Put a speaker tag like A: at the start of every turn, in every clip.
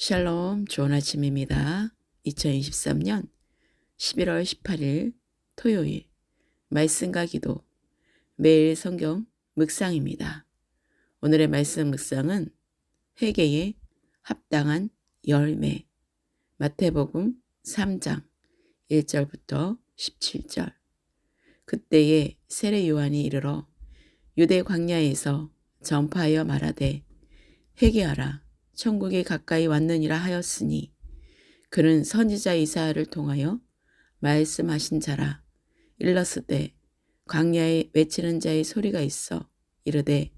A: 샬롬 좋은 아침입니다. 2023년 11월 18일 토요일 말씀과 기도 매일 성경 묵상입니다. 오늘의 말씀 묵상은 회개에 합당한 열매 마태복음 3장 1절부터 17절 그때에 세례 요한이 이르러 유대 광야에서 전파하여 말하되 회개하라 천국이 가까이 왔느니라 하였으니 그는 선지자 이사야를 통하여 말씀하신 자라. 일렀으되 광야에 외치는 자의 소리가 있어 이르되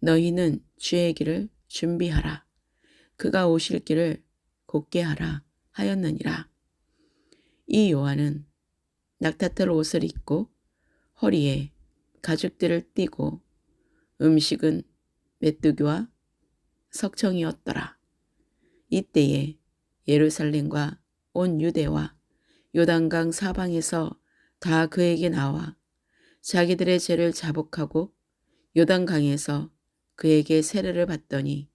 A: 너희는 주의 길을 준비하라. 그가 오실 길을 곧게 하라 하였느니라. 이 요한은 낙타털 옷을 입고 허리에 가죽들을 띠고 음식은 메뚜기와 석청이었더라. 이때에 예루살렘과 온 유대와 요단강 사방에서 다 그에게 나와 자기들의 죄를 자복하고 요단강에서 그에게 세례를 받더니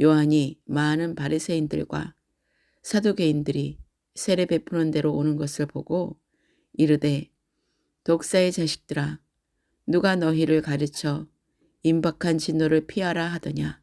A: 요한이 많은 바리새인들과 사두개인들이 세례 베푸는 대로 오는 것을 보고 이르되 독사의 자식들아 누가 너희를 가르쳐 임박한 진노를 피하라 하더냐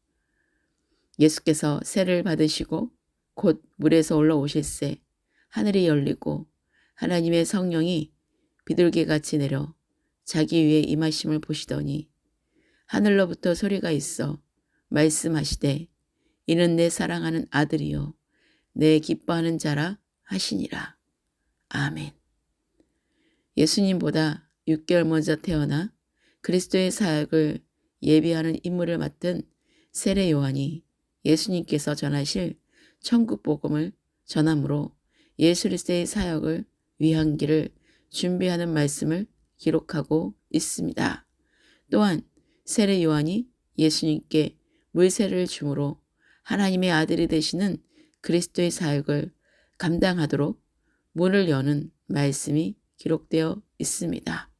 A: 예수께서 세를 받으시고 곧 물에서 올라오실새 하늘이 열리고 하나님의 성령이 비둘기같이 내려 자기 위에 임하심을 보시더니 하늘로부터 소리가 있어 말씀하시되 이는 내 사랑하는 아들이요 내 기뻐하는 자라 하시니라. 아멘. 예수님보다 6개월 먼저 태어나 그리스도의 사역을 예비하는 임무를 맡은 세례 요한이 예수님께서 전하실 천국 복음을 전함으로 예수 그리스도의 사역을 위한 길을 준비하는 말씀을 기록하고 있습니다. 또한 세례 요한이 예수님께 물세를 주므로 하나님의 아들이 되시는 그리스도의 사역을 감당하도록 문을 여는 말씀이 기록되어 있습니다.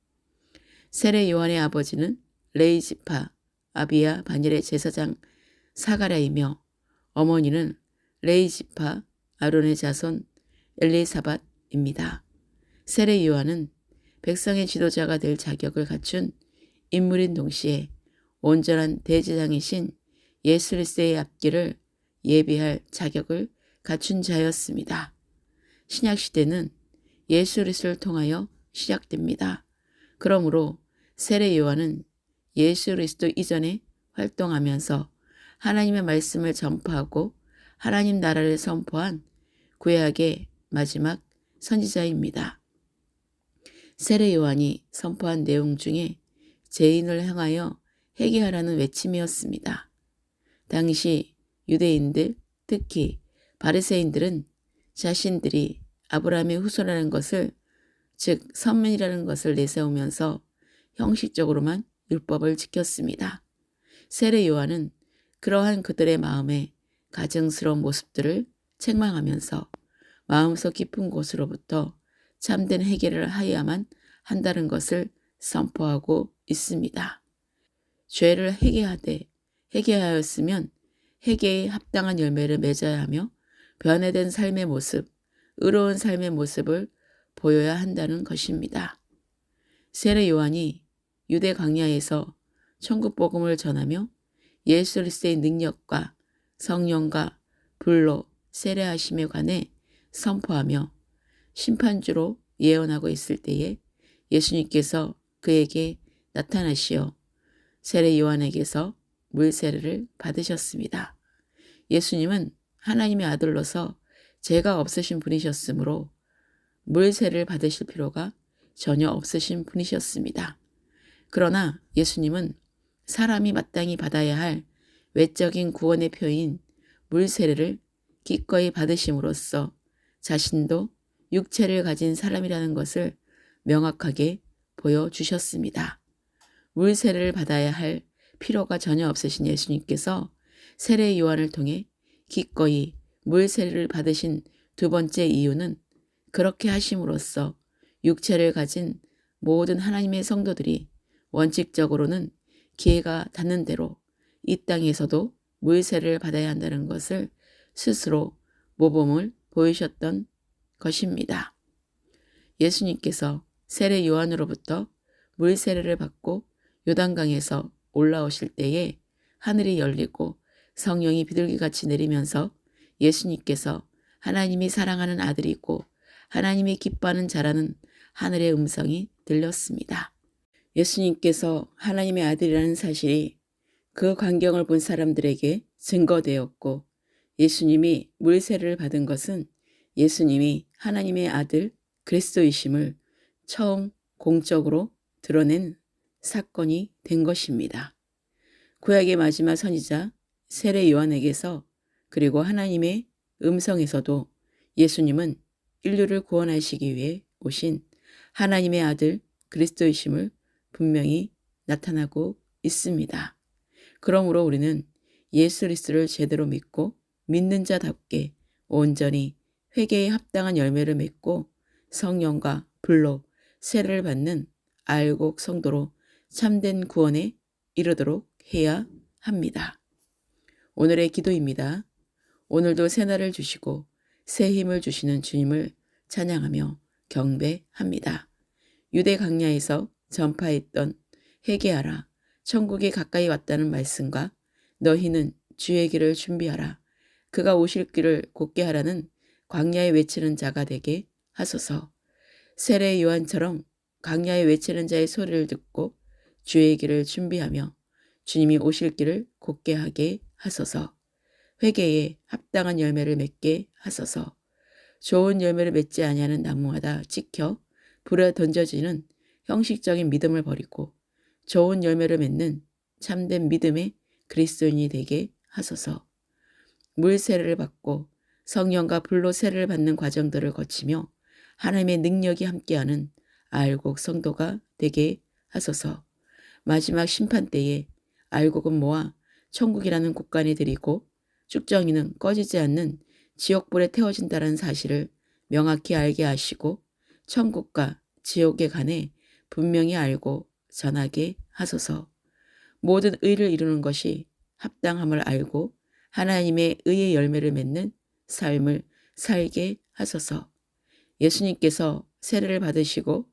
A: 세례 요한의 아버지는 레이지파 아비야 바닐의 제사장 사가랴이며 어머니는 레이지파 아론의 자손 엘리사밧입니다. 세례 요한은 백성의 지도자가 될 자격을 갖춘 인물인 동시에 온전한 대제장이신 그리스도의 앞길을 예비할 자격을 갖춘 자였습니다. 신약 시대는 예수 그리스도를 통하여 시작됩니다. 그러므로 세례 요한은 예수 그리스도 이전에 활동하면서 하나님의 말씀을 전파하고 하나님 나라를 선포한 구약의 마지막 선지자입니다. 세례 요한이 선포한 내용 중에 죄인을 향하여 회개하라는 외침이었습니다. 당시 유대인들, 특히 바리새인들은 자신들이 아브라함의 후손이라는 것을 즉 선민이라는 것을 내세우면서 형식적으로만 율법을 지켰습니다. 세례 요한은 그러한 그들의 마음에 가증스러운 모습들을 책망하면서 마음속 깊은 곳으로부터 참된 해결을 하여야만 한다는 것을 선포하고 있습니다. 죄를 회개하되 회개하였으면 회개에 합당한 열매를 맺어야 하며 변화된 삶의 모습, 의로운 삶의 모습을 보여야 한다는 것입니다. 세례 요한이 유대 광야에서 천국 복음을 전하며 예수 그리스도의 능력과 성령과 불로 세례하심에 관해 선포하며 심판주로 예언하고 있을 때에 예수님께서 그에게 나타나시어 세례 요한에게서 물 세례를 받으셨습니다. 예수님은 하나님의 아들로서 죄가 없으신 분이셨으므로 물 세례를 받으실 필요가 전혀 없으신 분이셨습니다. 그러나 예수님은 사람이 마땅히 받아야 할 외적인 구원의 표인 물 세례를 기꺼이 받으심으로써 자신도 육체를 가진 사람이라는 것을 명확하게 보여주셨습니다. 물 세례를 받아야 할 필요가 전혀 없으신 예수님께서 세례 요한을 통해 기꺼이 물 세례를 받으신 두 번째 이유는 그렇게 하심으로써 육체를 가진 모든 하나님의 성도들이 원칙적으로는 기회가 닿는 대로 이 땅에서도 물세를 받아야 한다는 것을 스스로 모범을 보이셨던 것입니다. 예수님께서 세례 요한으로부터 물 세례를 받고 요단강에서 올라오실 때에 하늘이 열리고 성령이 비둘기같이 내리면서 예수님께서 하나님이 사랑하는 아들이고 하나님이 기뻐하는 자라는 하늘의 음성이 들렸습니다. 예수님께서 하나님의 아들이라는 사실이 그 광경을 본 사람들에게 증거되었고 예수님이 물세를 받은 것은 예수님이 하나님의 아들 그리스도이심을 처음 공적으로 드러낸 사건이 된 것입니다. 구약의 마지막 선지자 세례 요한에게서 그리고 하나님의 음성에서도 예수님은 인류를 구원하시기 위해 오신 하나님의 아들 그리스도이심을 분명히 나타나고 있습니다. 그러므로 우리는 예수 그리스도를 제대로 믿고 믿는 자답게 온전히 회개에 합당한 열매를 맺고 성령과 불로 세례를 받는 알곡 성도로 참된 구원에 이르도록 해야 합니다. 오늘의 기도입니다. 오늘도 새날을 주시고 새 힘을 주시는 주님을 찬양하며 경배합니다. 유대 강야에서 전파했던 회개하라. 천국이 가까이 왔다는 말씀과 너희는 주의 길을 준비하라. 그가 오실 길을 곧게 하라는 광야에 외치는 자가 되게 하소서. 세례 요한처럼 광야에 외치는 자의 소리를 듣고 주의 길을 준비하며 주님이 오실 길을 곧게 하게 하소서. 회개에 합당한 열매를 맺게 하소서. 좋은 열매를 맺지 아니하는 나무마다 찍혀 불에 던져지는 형식적인 믿음을 버리고 좋은 열매를 맺는 참된 믿음의 그리스도인이 되게 하소서. 물 세례를 받고 성령과 불로 세례를 받는 과정들을 거치며 하나님의 능력이 함께하는 알곡 성도가 되게 하소서. 마지막 심판 때에 알곡은 모아 천국이라는 곳간에 들이고 쭉정이는 꺼지지 않는 지옥불에 태워진다는 사실을 명확히 알게 하시고 천국과 지옥에 관해 분명히 알고 전하게 하소서. 모든 의를 이루는 것이 합당함을 알고 하나님의 의의 열매를 맺는 삶을 살게 하소서. 예수님께서 세례를 받으시고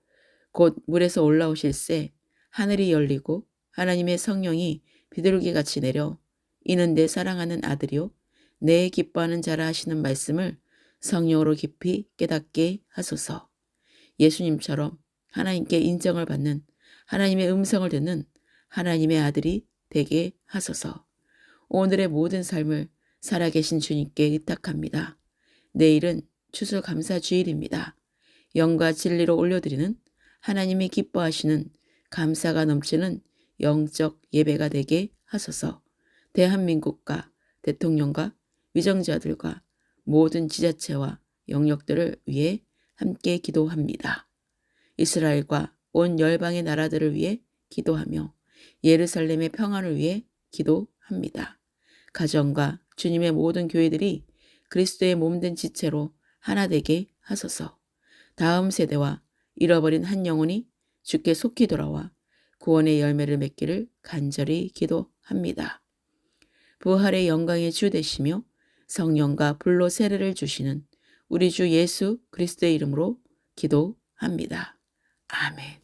A: 곧 물에서 올라오실 새 하늘이 열리고 하나님의 성령이 비둘기 같이 내려 이는 내 사랑하는 아들이요 내 기뻐하는 자라 하시는 말씀을 성령으로 깊이 깨닫게 하소서. 예수님처럼 하나님께 인정을 받는 하나님의 음성을 듣는 하나님의 아들이 되게 하소서. 오늘의 모든 삶을 살아계신 주님께 의탁합니다. 내일은 추수감사 주일입니다. 영과 진리로 올려드리는 하나님이 기뻐하시는 감사가 넘치는 영적 예배가 되게 하소서. 대한민국과 대통령과 위정자들과 모든 지자체와 영역들을 위해 함께 기도합니다. 이스라엘과 온 열방의 나라들을 위해 기도하며 예루살렘의 평안을 위해 기도합니다. 가정과 주님의 모든 교회들이 그리스도의 몸된 지체로 하나 되게 하소서. 다음 세대와 잃어버린 한 영혼이 주께 속히 돌아와 구원의 열매를 맺기를 간절히 기도합니다. 부활의 영광의 주 되시며 성령과 불로 세례를 주시는 우리 주 예수 그리스도의 이름으로 기도합니다. 아멘.